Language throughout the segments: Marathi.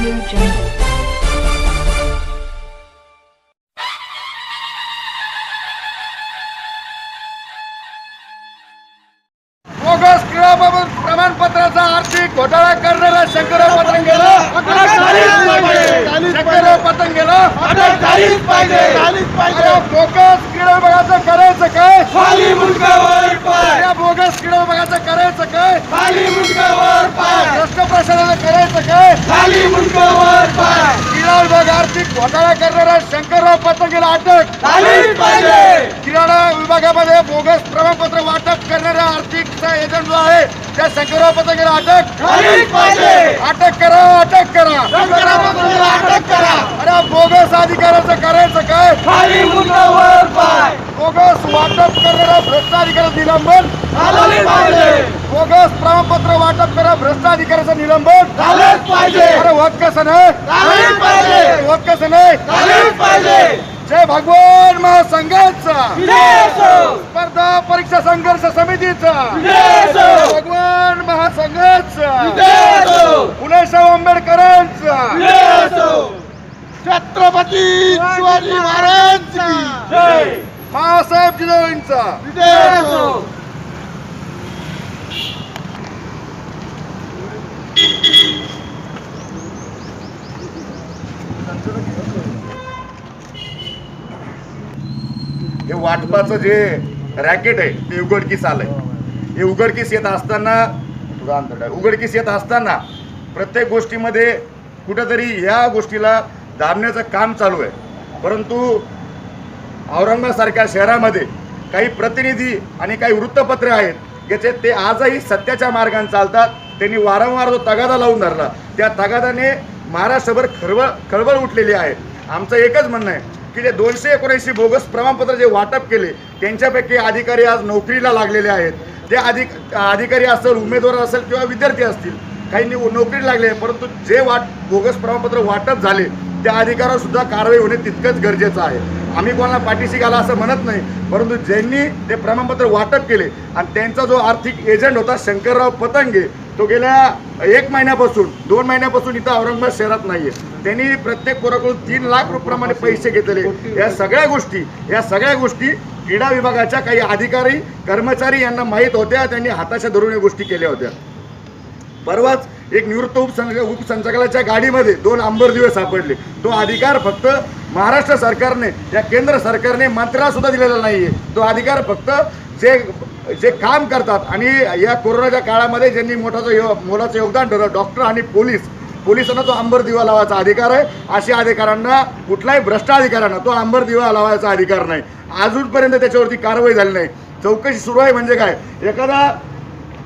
jungle. बोगस क्रीडाबाबत प्रमाणपत्राचा आर्थिक घोटाळा करणारा शंकरराव पतंगेला शंकरराव पतंगेला बोगस क्रीडा विभागाचं करायचं काय? खाली मुंडकावर पाय. या बोगस क्रीडा विभागाचं करायचं काय? भ्रष्ट प्रशासनाचं करायचं काय? आर्थिक घोटाळा करणारा शंकरराव पतंगेला अटक. क्रीडा विभागामध्ये बोगस प्रमाणपत्र वाटप करणाऱ्या आर्थिकचा एजंट जो आहे. त्या शंकरराव पतंगेला अटक. अटक करा अटक करा. अटक करा. अरे बोगस अधिकाऱ्याचं करायचं काय? बोगस वाटप करणाऱ्या भ्रष्ट अधिकाऱ्याचं निलंबन बोगस प्रमाणपत्र वाटप करा भ्रष्ट अधिकाऱ्याचं निलंबन अरे वक कसं नाही वक कसं नाही? जय भगवान महासंघाचा. विजय असो. स्पर्धा परीक्षा संघर्ष समितीचा. विजय असो. भगवान महासंघाचा. विजय असो. फुलेशाह आंबेडकरांचा. विजय असो. छत्रपती शिवाजी महाराज बाळासाहेब जिजाऊंचा विजय असो हे वाटपाचं जे रॅकेट आहे ते उघडकीस आलंय. हे उघडकीस येत असताना अंतर उघडकीस येत असताना प्रत्येक गोष्टीमध्ये कुठंतरी ह्या गोष्टीला दाबण्याचं काम चालू आहे. परंतु औरंगाबादसारख्या शहरामध्ये काही प्रतिनिधी आणि काही वृत्तपत्रे आहेत याचे ते आजही सत्याच्या मार्गाने चालतात. त्यांनी वारंवार जो तगादा लावून धरला. त्या तगादाने महाराष्ट्रभर खळबळ खळबळ उठलेली आहे. आमचं एकच म्हणणं आहे की जे दोनशे एकोणऐंशी बोगस प्रमाणपत्र जे वाटप केले त्यांच्यापैकी अधिकारी आज नोकरीला लागलेले आहेत. जे अधिक अधिकारी असेल उमेदवार असेल किंवा विद्यार्थी असतील काही नोकरी लागले परंतु जे वाट बोगस प्रमाणपत्र वाटप झाले त्या अधिकारावर सुद्धा कारवाई होणे तितकंच गरजेचं आहे. आम्ही कोणाला पाठीशी घाला असं म्हणत नाही परंतु ज्यांनी ते प्रमाणपत्र वाटप केले आणि त्यांचा जो आर्थिक एजंट होता शंकरराव पतंगे तो गेल्या एक महिन्यापासून दोन महिन्यापासून इथं औरंगाबाद शहरात नाहीये. त्यांनी प्रत्येक पोराकडून तीन लाख रुपयाप्रमाणे पैसे घेतले या सगळ्या गोष्टी या सगळ्या गोष्टी क्रीडा विभागाच्या काही अधिकारी कर्मचारी यांना माहीत होत्या त्यांनी हाताच्या धरून या गोष्टी केल्या होत्या. परवाच एक निवृत्त उपसंच उपसंचालकाच्या गाडीमध्ये दोन अंबर दिवे सापडले. तो अधिकार फक्त महाराष्ट्र सरकारने या केंद्र सरकारने मंत्र्याला सुद्धा दिलेला नाहीये. तो अधिकार फक्त जे जे काम करतात आणि या कोरोनाच्या काळामध्ये ज्यांनी मोठाचं यो मोलाचं योगदान ठरलं डॉक्टर आणि पोलीस पोलिसांना तो अंबर दिवा लावायचा अधिकार आहे. अशा अधिकाऱ्यांना कुठल्याही भ्रष्ट अधिकाऱ्यांना तो अंबर दिवा लावायचा अधिकार नाही. अजूनपर्यंत त्याच्यावरती कारवाई झाली नाही. चौकशी सुरू आहे म्हणजे काय? एखादा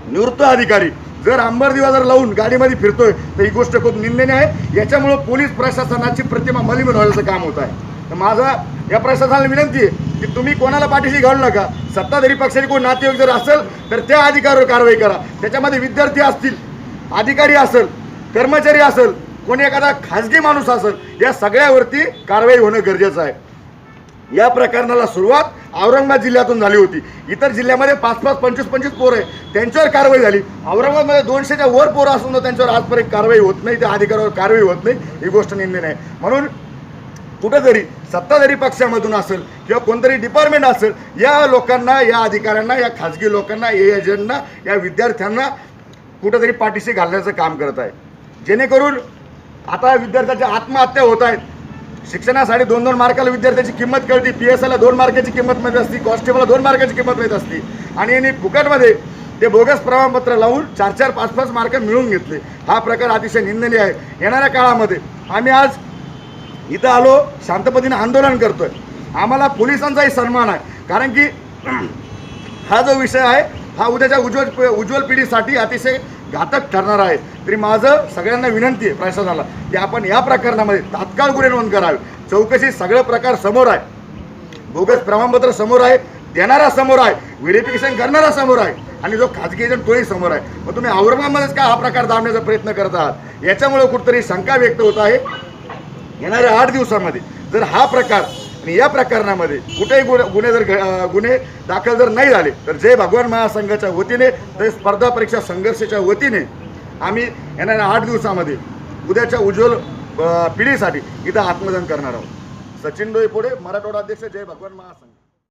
निवृत्त अधिकारी जर अंबर दिवा जर लावून गाडीमध्ये फिरतोय तर ही गोष्ट खूप निंदनीय आहे. याच्यामुळं पोलीस प्रशासनाची प्रतिमा मलिन व्हायचं काम होत आहे. तर माझा या प्रशासनाला विनंती आहे की तुम्ही कोणाला पाठीशी घालू नका. सत्ताधारी पक्षाचे कोण नातेवाईक जर असेल तर त्या अधिकारावर कारवाई करा. त्याच्यामध्ये विद्यार्थी असतील अधिकारी असेल कर्मचारी असेल कोणी एखादा खाजगी माणूस असेल या सगळ्यावरती कारवाई होणं गरजेचं आहे. या प्रकरणाला सुरुवात औरंगाबाद जिल्ह्यातून झाली होती. इतर जिल्ह्यामध्ये पाच पाच पंचवीस पंचवीस पोरं आहे त्यांच्यावर कारवाई झाली. औरंगाबादमध्ये दोनशेच्या वर पोरं असून त्यांच्यावर आजपर्यंत कारवाई होत नाही त्या अधिकारावर कारवाई होत नाही ही गोष्ट निंदनीय आहे. म्हणून कुठंतरी सत्ताधारी पक्षामधून असेल किंवा कोणतरी डिपार्टमेंट असेल या लोकांना या अधिकाऱ्यांना या खाजगी लोकांना या एजंटना या विद्यार्थ्यांना कुठंतरी पाठीशी घालण्याचं काम करत आहे. जेणेकरून आता विद्यार्थ्याच्या आत्महत्या होत आहेत. शिक्षणासाठी दोन दोन मार्काला विद्यार्थ्याची किंमत कळती पी एस एला दोन मार्काची किंमत मिळत असती कॉन्स्टेबलला दोन मार्काची किंमत मिळत असती. आणि यांनी फुकटमध्ये ते बोगस प्रमाणपत्र लावून चार चार पाच पाच मार्क मिळवून घेतले. हा प्रकार अतिशय निंदनीय आहे. येणाऱ्या काळामध्ये आम्ही आज इथं आलो शांतपतीने आंदोलन करतोय. आम्हाला पोलिसांचाही सन्मान आहे. कारण की हा जो विषय आहे हा उद्याच्या उज्ज्वल उज्ज्वल पिढीसाठी अतिशय घातक ठरणार आहे. तरी माझं सगळ्यांना विनंती आहे प्रशासनाला की आपण या प्रकरणामध्ये तात्काळ गुन्हे नोंद करावे. चौकशी सगळं प्रकार समोर आहे. बोगस प्रमाणपत्र समोर आहे देणारा समोर आहे व्हेरिफिकेशन करणारा समोर आहे आणि जो खाजगी एजंट तोही समोर आहे. मग तुम्ही औरंगाबादमध्येच का हा प्रकार दाबण्याचा प्रयत्न करत आहात? याच्यामुळे कुठंतरी शंका व्यक्त होत आहे. येणाऱ्या आठ दिवसामध्ये जर हा प्रकार आणि या प्रकरणामध्ये कुठेही गुन्हे गुन्हे जर गुन्हे दाखल जर नाही झाले तर जय भगवान महासंघाच्या वतीने तर स्पर्धा परीक्षा संघर्षाच्या वतीने आम्ही येणाऱ्या आठ दिवसामध्ये उद्याच्या उज्ज्वल पिढीसाठी इथं आत्मदान करणार आहोत. सचिन डोईपुढे मराठवाडा अध्यक्ष जय भगवान महासंघ.